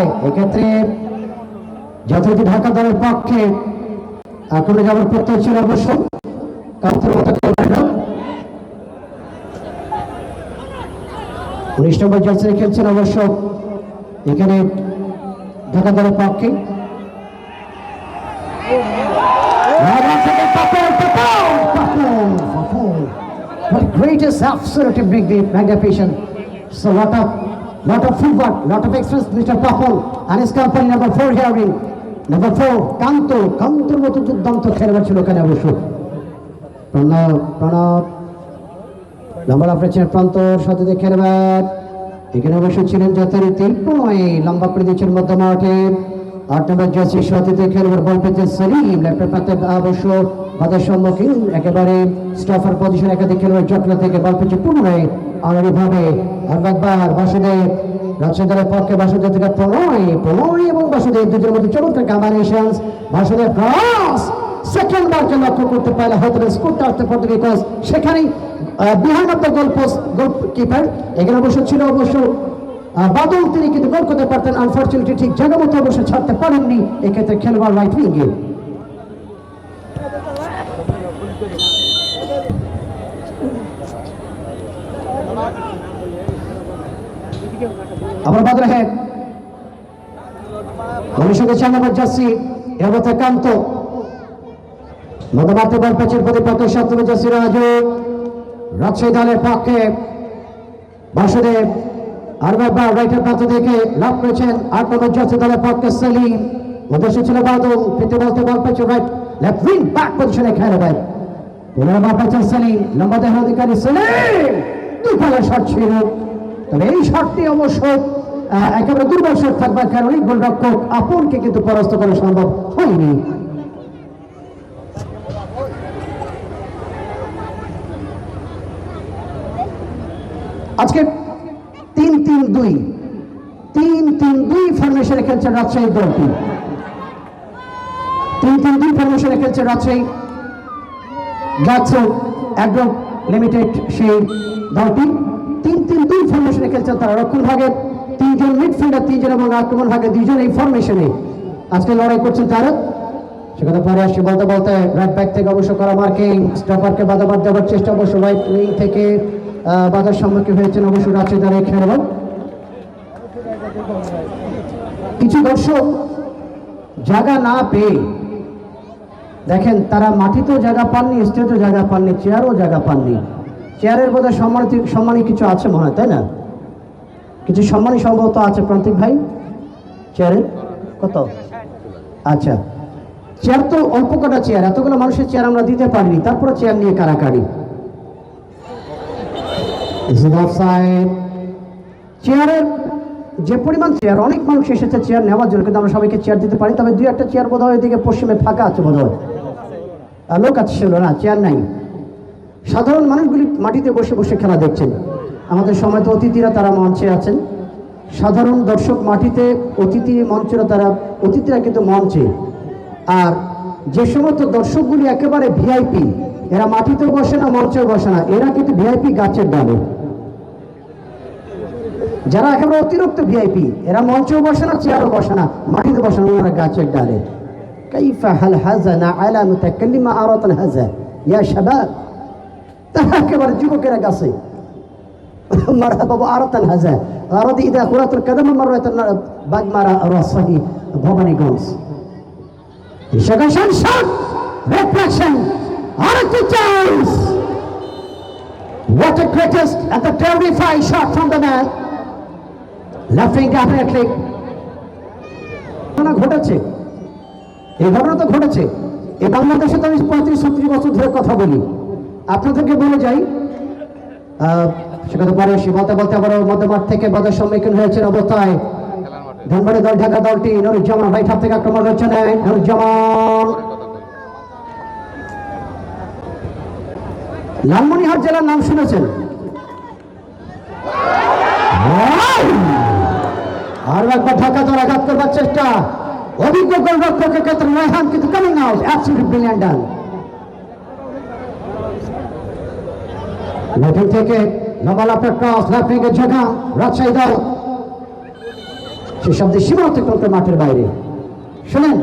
হয়, এক্ষেত্রে যথারীতি ঢাকা দলের পক্ষে আক্রমণে প্রত্যয় ছিল অবশ্য। উনিশ নম্বর খেলছেন অবশ্য এখানে ঢাকা দলের পক্ষে What greatest absolutely magnificent. So lot of lot of footwork, lot of experience, Mr. Papal and his company number four hearing. Number four, কান্ত কান্তর মতো দুর্দান্ত খেলোয়াড় ছিল ওখানে অবশ্য। প্রণব প্রণব। লম্বা লাফড়েছেন প্রান্তর সাথে খেলোয়াড় এখানে অবশ্য ছিলেন যথারীতি প্রণয় লম্বা করে দিয়েছেন মধ্য মাঠে। আট নম্বর জার্সি সাথে খেলোয়াড় বল পেতে সলিম। লেফটের প্রান্তে অবশ্য বাধার সম্মুখীন। একেবারে স্টফার পজিশন একাধিক খেলোয়াড় জটলা থেকে বল পেয়েছে পুনরায় আলারি ভাবে একবার বাসুদেব রাজশাহী পক্ষে বাসুদেব থেকে প্রণয় প্রণয় এবং বাসুদেব দুজনের মধ্যে চমৎকার কম্বিনেশন বাসুদেব ক্রস সেকেন্ড বারকে লক্ষ্য করতে পারলে হয়তো স্কোরটা আসতে পারতো বিকজ সেখানেই অফ দ্য গোল কিপার এখানে অবশ্য ছিল অবশ্য বাদল। তিনি কিন্তু গোল করতে পারতেন। আনফর্চুনেটলি ঠিক জায়গা মতো অবশ্য ছাড়তে পারেননি। এক্ষেত্রে খেলোয়াড় রাইট উইঙ্গে আবার বাদ রাখেন। ভবিষ্যতে চার নম্বর জার্সি এবার কান্ত মধ্যমার্তে বল পেছের প্রতিপক্ষ সপ্তমী জার্সি রাজু। রাজশাহী দলের পক্ষে বাসুদেব আর একবার রাইটের প্রান্ত থেকে লাভ করেছেন। আট নম্বর জার্সি দলের পক্ষে সেলিম। উদ্দেশ্য ছিল বাদল পেতে বলতে বল পেছে রাইট লেফট উইং ব্যাক পজিশনে খেলে দেয় পুনর্বার পেছেন সেলিম। লম্বা দেহ অধিকারী সেলিম। দুই পালা শট ছিল। তবে এই শটটি অবশ্য একেবারে দুর্বল শট থাকবার কারণে গোলরক্ষক আপনকে কিন্তু পরাস্ত করা সম্ভব হয়নি। আজকে তিন তিন দুই, তিন তিন দুই ফরমেশনে খেলছে রাজশাহী দলটি। তিন তিন দুই ফরমেশনে খেলছে রাজশাহী। গ্লাক্সো অ্যাগ্রো লিমিটেড সেই দলটি তিন তিন দুই ফরমেশনে খেলছেন তারা। রক্ষণ ভাগে তিনজন মিডফিল্ডার তিনজন এবং আক্রমণ ভাগে দুইজন এই ফরমেশনে আজকে লড়াই করছেন তারা। সেখানে পরে আসছে বলতে বলতে রাইট ব্যাক থেকে অবশ্য করা মার্কিং স্টপারকে বাধা বাদ দেওয়ার চেষ্টা অবশ্য রাইট উইং থেকে বাধার সম্মুখীন হয়েছেন অবশ্য রাজশাহী দলের খেলোয়াড় কিছু দর্শক জায়গা না পেয়ে দেখেন তারা মাটিতেও জায়গা পাননি স্টেজও জায়গা পাননি চেয়ারও জায়গা পাননি। চেয়ারের বোধহয় সম্মানিত সম্মানী কিছু আছে মনে হয় তাই না? কিছু সম্মানী সম্ভবত আছে প্রান্তিক ভাই? চেয়ারে? কত? আচ্ছা। চেয়ার তো অল্প কটা চেয়ার এতগুলো মানুষের চেয়ার আমরা দিতে পারিনি তারপরে চেয়ার নিয়ে কারাকারি। চেয়ারের যে পরিমাণ চেয়ার অনেক মানুষ এসেছে চেয়ার নেওয়ার জন্য কিন্তু আমরা সবাইকে চেয়ার দিতে পারি তবে দুই একটা চেয়ার বোধ হয় এদিকে পশ্চিমে ফাঁকা আছে বোধ হয় লোক ছিল না চেয়ার নাই। সাধারণ মানুষগুলি মাটিতে বসে বসে খেলা দেখছেন। আমাদের সময় তো অতিথিরা তারা মঞ্চে আছেন। সাধারণ দর্শক মাটিতে অতিথি মঞ্চরা তারা, অতিথিরা কিন্তু মঞ্চে। আর যে সমস্ত দর্শকগুলি একেবারে ভিআইপি, এরা মাটিতেও বসে না, মঞ্চেও বসে না, এরা কিন্তু ভিআইপি গাছের ডালে। যারা একেবারে অতিরিক্ত ভিআইপি, এরা মঞ্চেও বসে না, চেয়ারও বসে না, মাটিতে বসে না, ওনারা গাছের ডালে। كيف هل هزن على متكلم أراط هذا يا شباب তারা একেবারে যুবকেরা গাছে مرحبا بأرط هذا أراد إذا كرة القدم مرة بعد ما رأسه ভবানী গঞ্জ Second shot, reflection, Arati chance. What a greatest and the terrifying shot from the man. Left wing definitely. ঘটনা ঘটেছে এই ঘটনা তো ঘটেছে। এই বাংলাদেশে তো আমি পঁয়ত্রিশ ছত্রিশ বছর ধরে কথা বলি। আপনাদেরকে বলে যাই আহ, সেখানে পরে সে বলতে বলতে আবার মধ্যমাঠ থেকে বাধার সম্মুখীন হয়েছেন অবস্থায় ধানবাড়ি দল ঢাকা দলটি নুরুজ্জামান রাইট হাত থেকে আক্রমণ করছে নেয় নুরুজ্জামান। লালমনিহাট জেলার নাম শুনেছেন। আর একবার ঢাকা দল আঘাত করবার চেষ্টা। অভিজ্ঞ গোলরক্ষকের ক্ষেত্রে রায়হান কিন্তু কামিং আউট অ্যাবসলিউটলি ব্রিলিয়ান্ট ডান লেফট থেকে লম্বা লাফের ক্রস লেফট উইঙ্গে ঝোঁকা, রাজশাহী দল। সে শব্দে সীমান্ত মাঠের বাইরে। শোনেন।